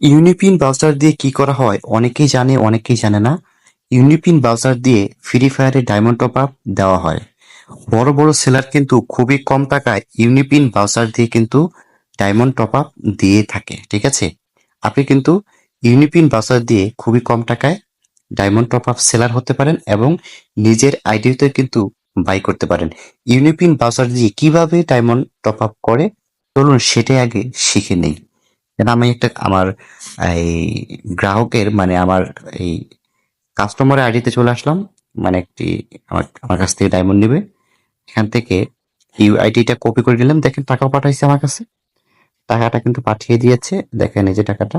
UniPin browser দিয়ে কি করা হয় অনেকেই জানে অনেকেই জানে না। ইউনিপিন ব্রাউজার দিয়ে ফ্রি ফায়ারে ডায়মন্ড টপ আপ দেওয়া হয়। বড় বড় সেলার কিন্তু খুবই কম টাকায় ইউনিপিন ব্রাউজার দিয়ে কিন্তু ডায়মন্ড টপ আপ দিয়ে থাকে, ঠিক আছে? আপনি কিন্তু ইউনিপিন ব্রাউজার দিয়ে খুবই কম টাকায় ডায়মন্ড টপ আপ সেলার হতে পারেন এবং নিজের আইডিতে কিন্তু বাই করতে পারেন। ইউনিপিন ব্রাউজার দিয়ে কীভাবে ডায়মন্ড টপ আপ করে? চলুন সেটাই আগে শিখে নেই। যেন আমি একটা, আমার এই গ্রাহকের মানে আমার এই কাস্টমারের আইডিতে চলে আসলাম মানে একটি, আমার আমার কাছ থেকে ডায়মন্ড নেবে। এখান থেকে ইউ আইডিটা কপি করে নিলাম। দেখেন, টাকাও পাঠাইছে আমার কাছে। টাকাটা কিন্তু পাঠিয়ে দিয়েছে। দেখেন এই যে টাকাটা।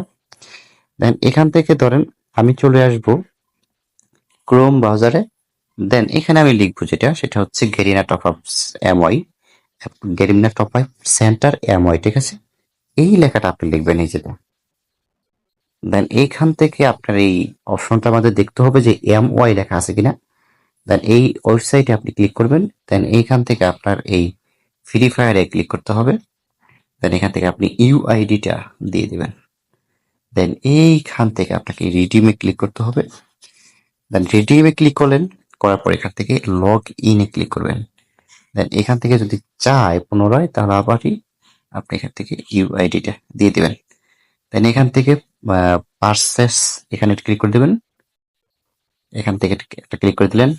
দেন এখান থেকে ধরেন, আমি চলে আসব ক্রোম ব্রাউজারে দেন এখানে আমি লিখব যেটা, সেটা হচ্ছে Garena top up M Y Garena top up centre M Y ঠিক আছে? এই লেখাটা আপনি লিখবেন এই যেটা দেন। এইখান থেকে আপনার এই অপশনটা আমাদের দেখতে হবে যে এম ওয়াই লেখা আছে কিনা। দেন এই ওয়েবসাইটে আপনি ক্লিক করবেন। দেন এইখান থেকে আপনার এই ফ্রি ফায়ারে ক্লিক করতে হবে। দেন এখান থেকে আপনি ইউআইডিটা দিয়ে দেবেন। দেন এইখান থেকে আপনাকে রিডিমে ক্লিক করতে হবে। দেন রিডিমে ক্লিক করলেন, করার পর এখান থেকে লগ ইনে ক্লিক করবেন। দেন এখান থেকে যদি চায় পুনরায়, তাহলে আবারই আপনি এখান থেকে ইউআইডিটা দিয়ে দিবেন। দেন এখান থেকে পার্সেস এখানে ক্লিক করে দেবেন। এখান থেকে একটা ক্লিক করে দিলেন।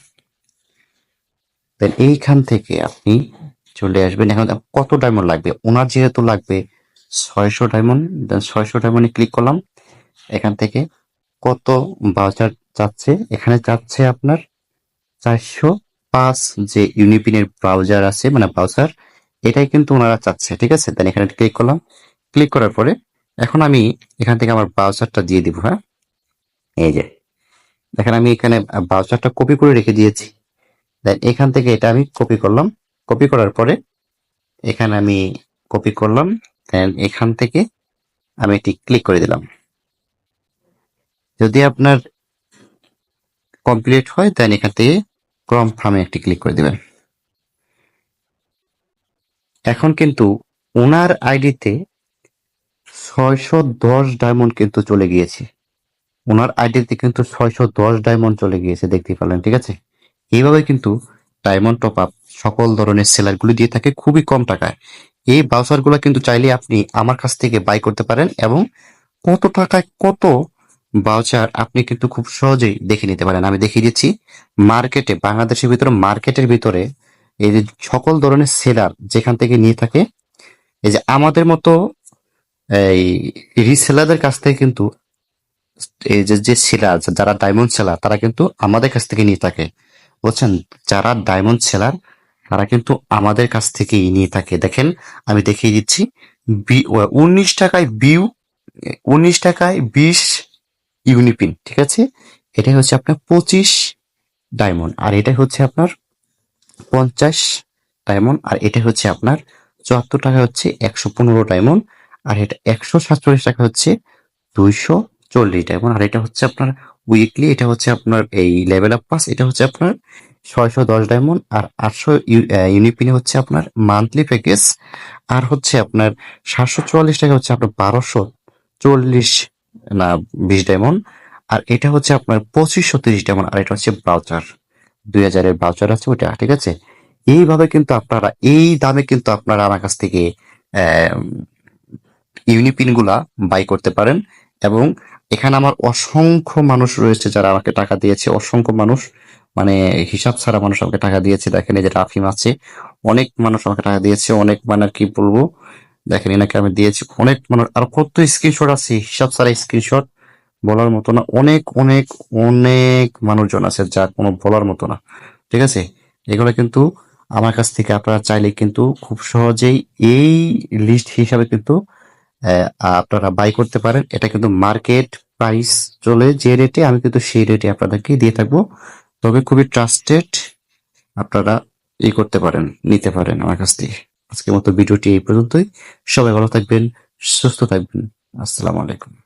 দেন এইখান থেকে আপনি চলে আসবেন। এখন কত ডায়মন্ড লাগবে? ওনার যেহেতু লাগবে ছয়শো ডায়মন্ড দেন ছয়শো ডায়মন্ডে ক্লিক করলাম। এখান থেকে কত বাজার চাচ্ছে? এখানে চাচ্ছে আপনার চারশো পাঁচ যে ইউনিপিনের ব্রাউজার আছে মানে ব্রাউজার এটাই কিন্তু ওনারা চাচ্ছে, ঠিক আছে? দেন এখানে ক্লিক করলাম। ক্লিক করার পরে এখন আমি এখান থেকে আমার ব্রাউজারটা দিয়ে দিব হ্যাঁ? এই যে, দেখেন আমি এখানে ব্রাউজারটা কপি করে রেখে দিয়েছি। দেন এখান থেকে এটা আমি কপি করলাম। কপি করার পরে এখানে আমি কপি করলাম। দেন এখান থেকে আমি এটি ক্লিক করে দিলাম। যদি আপনার কমপ্লিট হয় দেন এখান থেকে ক্রম ফার্মে একটি ক্লিক করে দিবেন। এখন কিন্তু ওনার আইডিতে ছয়শো দশ ডায়মন্ড কিন্তু চলে গিয়েছে। ওনার আইডিতে কিন্তু ছয়শো দশ ডায়মন্ড চলে গিয়েছে দেখতে পেলেন ঠিক আছে? এইভাবে কিন্তু ডায়মন্ড টপ আপ সকল ধরনের সেলারগুলি দিয়ে থাকে খুবই কম টাকায়। এই ব্রাউজারগুলো কিন্তু চাইলে আপনি আমার কাছ থেকে বাই করতে পারেন এবং কত টাকায় কত বাউচার আপনি কিন্তু খুব সহজেই দেখে নিতে পারেন। আমি দেখিয়ে দিচ্ছি মার্কেটে বাংলাদেশের ভিতরে মার্কেটের ভিতরে এই যে সকল ধরনের সেলার যেখান থেকে নিয়ে থাকে, এই যে আমাদের মতো এই রিসেলারদের কাছ থেকে কিন্তু এই যে যে সেলার, যারা ডায়মন্ড সেলার তারা কিন্তু আমাদের কাছ থেকে নিয়ে থাকে। বুঝছেন? যারা ডায়মন্ড সেলার তারা কিন্তু আমাদের কাছ থেকেই নিয়ে থাকে। দেখেন, আমি দেখিয়ে দিচ্ছি। উনিশ টাকায় বিউ, উনিশ টাকায় বিশ ইউনিপিন, ঠিক আছে? এটাই হচ্ছে আপনার পঁচিশ ডায়মন্ড আর এটাই হচ্ছে আপনার পঞ্চাশ ডায়মন্ড আর এটা হচ্ছে আপনার চুয়াত্তর টাকা হচ্ছে একশো পনেরো ডায়মন্ড আর এটা একশো সাতচল্লিশ টাকা হচ্ছে দুইশো চল্লিশ ডায়মন্ড আর এটা হচ্ছে আপনার উইকলি এটা হচ্ছে আপনার এই লেভেল আপ পাস এটা হচ্ছে আপনার ছয়শো দশ ডায়মন্ড আর আটশো ইউনিপিনে হচ্ছে আপনার মান্থলি প্যাকেজ আর হচ্ছে আপনার সাতশো চুয়াল্লিশ টাকা হচ্ছে আপনার বারোশো চল্লিশ, না, বিশ ডায়মন্ড আর এটা হচ্ছে আপনার পঁচিশশো তিরিশ ডায়মন্ড আর এটা হচ্ছে ব্রাউচার দুই হাজারের ব্রাউচার আছে ওটা ঠিক আছে? এইভাবে কিন্তু আপনারা, এই দামে কিন্তু আপনারা আমার কাছ থেকে ইউনিপিনগুলা বাই করতে পারেন এবং এখানে আমার অসংখ্য মানুষ রয়েছে যারা আমাকে টাকা দিয়েছে, অসংখ্য মানুষ। মানে হিসাব ছাড়া মানুষ আমাকে টাকা দিয়েছে, দেখেন এই যে রাফিম আছে, অনেক মানুষ আমাকে টাকা দিয়েছে, অনেক মানে কি বলব? দেখেন এনাকে আমি দিয়েছি, অনেক মানুষ, আর কত স্ক্রিনশট আছে, হিসাব ছাড়া স্ক্রিনশট বলার মতো না। অনেক অনেক অনেক মানুষজন আছে যা কোনো বলার মতো না। ঠিক আছে? এগুলো কিন্তু আমার কাছ থেকে আপনারা চাইলে কিন্তু খুব সহজেই এই লিস্ট হিসাবে কিন্তু আপনারা বাই করতে পারেন। এটা কিন্তু মার্কেট প্রাইস চলে যে রেটে আমি কিন্তু সেই রেটে আপনাদেরকে দিয়ে থাকব। তবে খুবই ট্রাস্টেড আপনারা ই করতে পারেন, নিতে পারেন আমার কাছ থেকে। আজকের মতো ভিডিওটি এই পর্যন্তই। সবাই ভালো থাকবেন, সুস্থ থাকবেন। আসসালামু আলাইকুম।